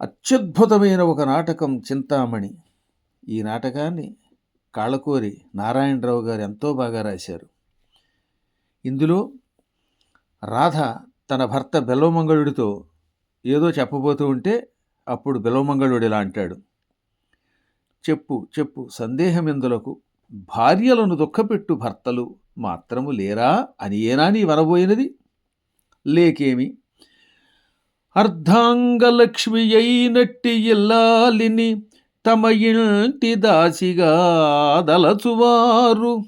అత్యద్భుతమైన ఒక నాటకం చింతామణి. ఈ నాటకాన్ని కాళ్ళకూరి నారాయణరావు గారు ఎంతో బాగా రాశారు. ఇందులో రాధ తన భర్త బెల్లమంగళుడితో ఏదో చెప్పబోతూ ఉంటే అప్పుడు బెల్లమంగళుడు ఇలా అంటాడు. చెప్పు చెప్పు సందేహమెందులకు? భార్యలను దుఃఖపెట్టు భర్తలు మాత్రము లేరా? అని ఏనా నీ వనబోయినది? లేకేమి? అర్ధాంగలక్ష్మి అయినట్టి ఇల్లాలిని తమ ఇంటి దాసిగా దలచువారు.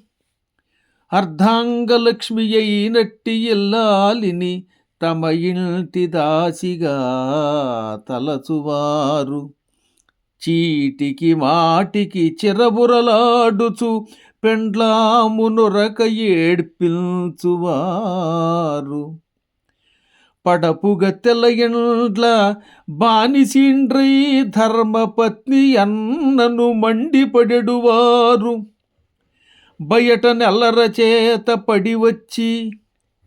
అర్ధాంగలక్ష్మి అయినట్టి ఇల్లాలిని తమ ఇంటి దాసిగా తలచువారు. చీటికి మాటికి చిరబురలాడుచు పెండ్లామునొరక ఏడ్పిల్చువారు పడపుగ తెలయండ్ల బానిసిండ్రై ధర్మపత్ని అన్నను మండిపడెడువారు. బయట నెల్లర చేత పడి వచ్చి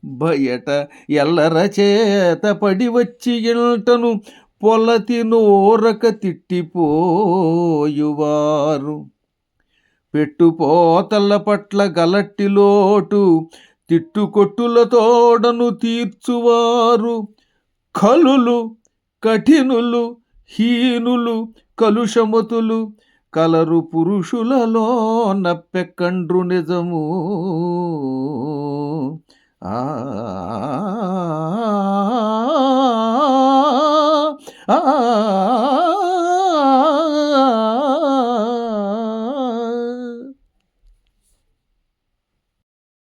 బయట ఎల్లర చేత పడి వచ్చి ఇంటను పొలతి నోరక తిట్టిపోయువారు. పెట్టుపోతల పట్ల గలట్టి లోటు తిట్టుకొట్టులతోడను తీర్చువారు. కలులు కఠినులు హీనులు కలుషమతులు కలరు పురుషులలో నప్పెక్కండ్రు నిజము. ఆ